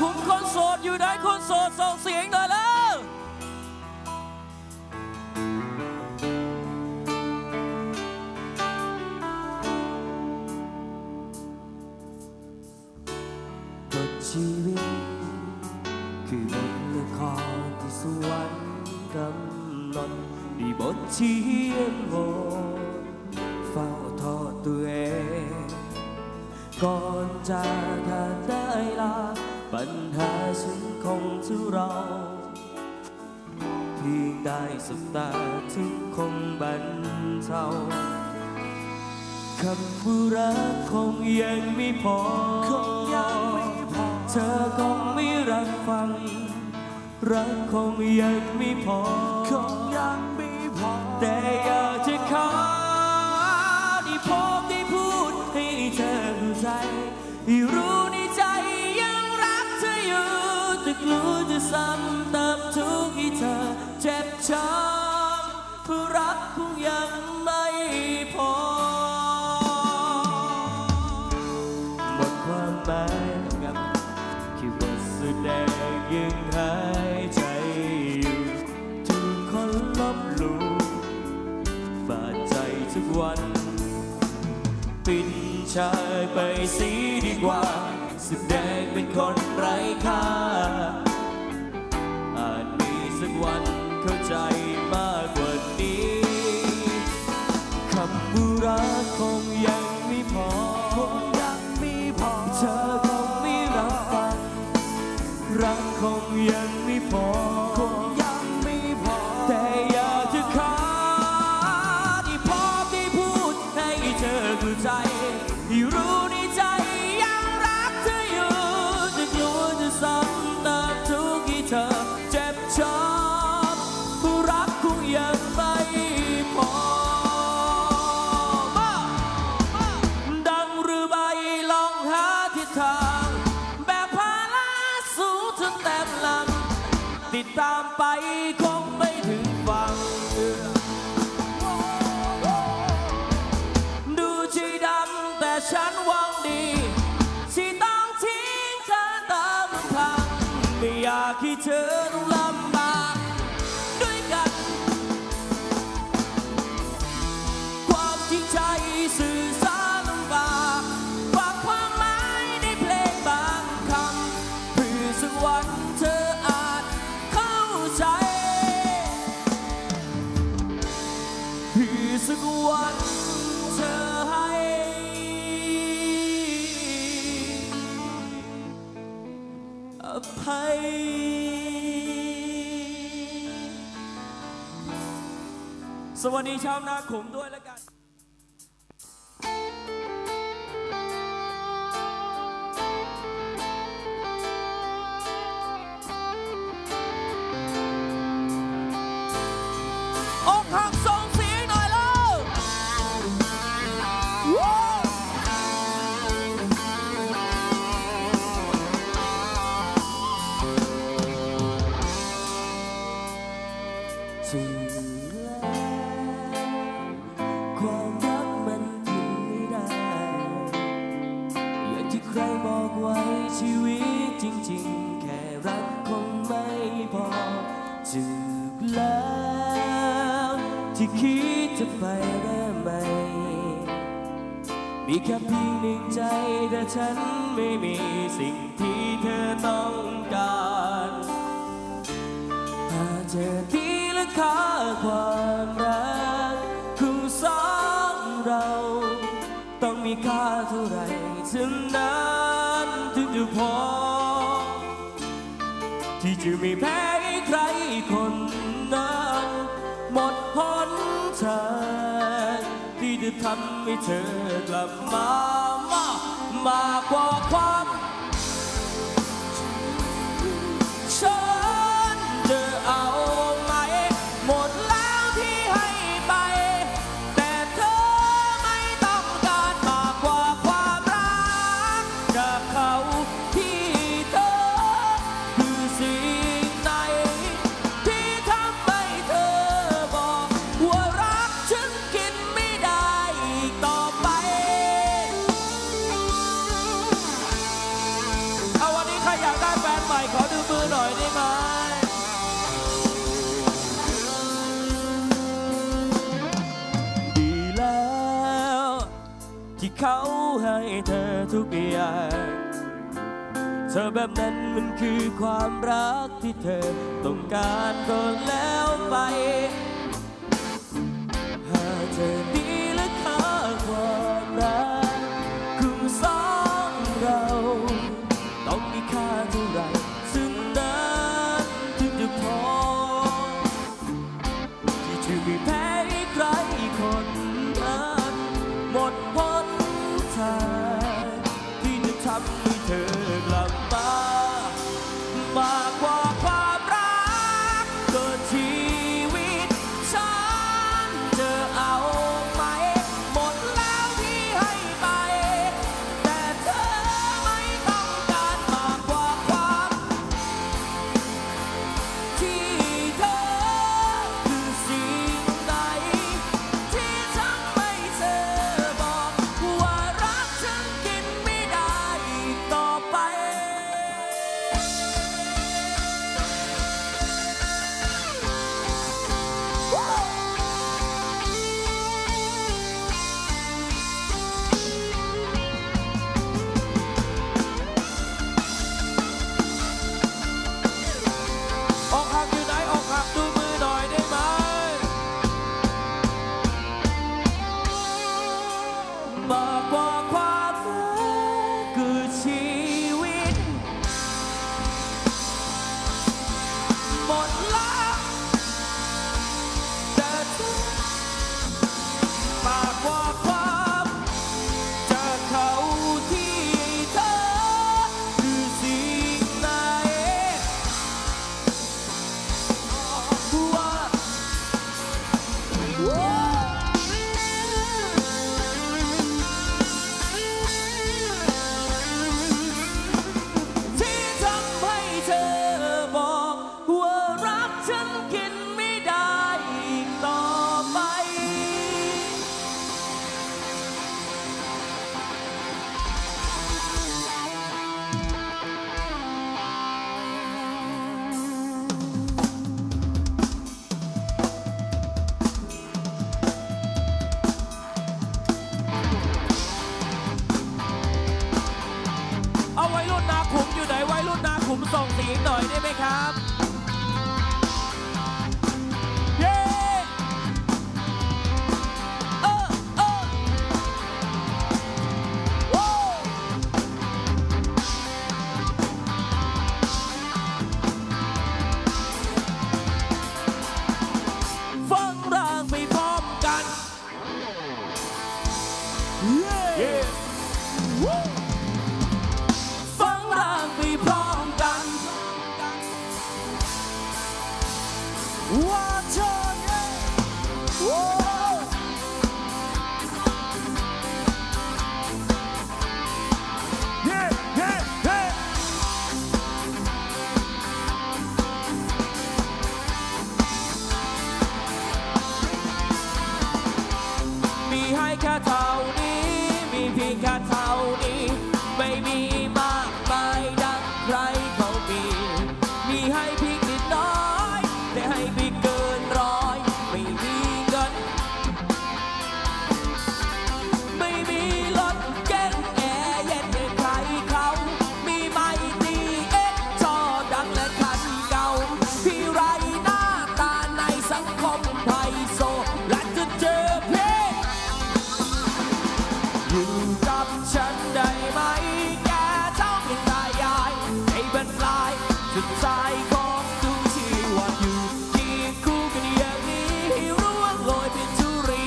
คุมคนโสดอยู่ไหนคนโสดส่งเสียงเลยล่ะ สบตาทุกคงบรรเทาคำว่ารักคงยังไม่พอ เธอคงไม่รักฟัง รักคงยังไม่พอ แต่ ไร้ค่า winter วันนี้ชาวนาขมด้วยแล้วกันอกหักซองสีหน่อยแล้วถึงแล้ ความรักมันทิ้งไม่ได้ อย่างที่ใครบอกไว้ชีวิตจริง ๆ แค่รักคงไม่พอจึกแล้วที่คิดจะไปเริ่มใหมมีแค่เพียหนึ่งใจแต่ฉันไม่มีสิ่งที่ จะไม่แพ้ใครคนนั้นหมดหนทางที่จะทำให้เธอกลับมามามากกว่าความ ให้เธอทุกอย่าง เธอแบบนั้นมันคือความรักที่เธอต้องการก็แล้วไป ห กับฉันได้ไหม แกเท่าเพียงตายายให้บรรลายจุดสายของดูชีวันอยู่ที่คู่กันอย่างนี้ให้ร่วงโรยเป็นทุรี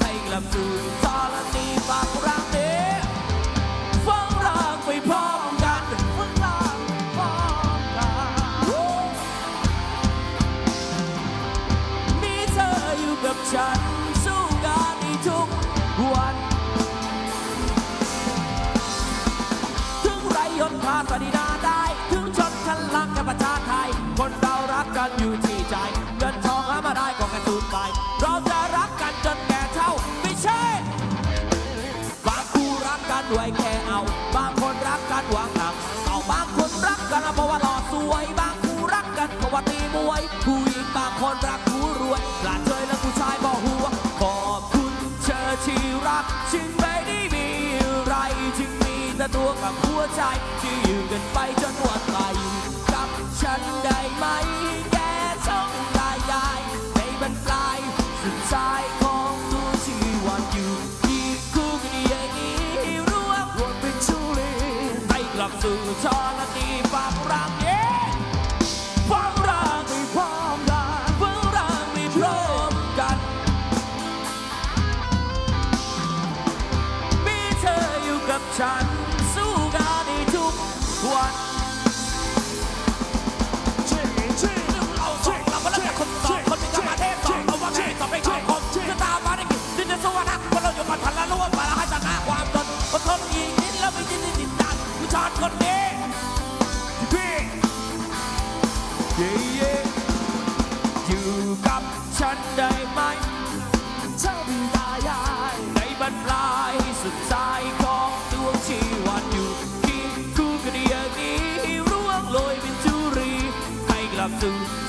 ให้กลับสู่ธรณีฝากรักเด้ฟังร่างไปพร้อมกันฟังร่างไปพร้อมกันมีเธออยู่กับฉันันอยู่ที่ใจเงินทองหามาได้ก็กระสูนไป เราจะรักกันจนแก่เท่าไม่ใช่บางคู่รักกันด้วยแค่เอา บางคนรักกันหวังหักเอาบางคนรักกันเพราะว่าหล่อสวย บางคู่รักกันเพราะว่าตีมวยผู้หญิงบางคนรักผู้รวยหลานเชยและผู้ชายบอกหัวขอบคุณเธอที่รักฉันไม่ได้มีอะไรกับหัวใจที่อยู่กันไปจนวัน ใ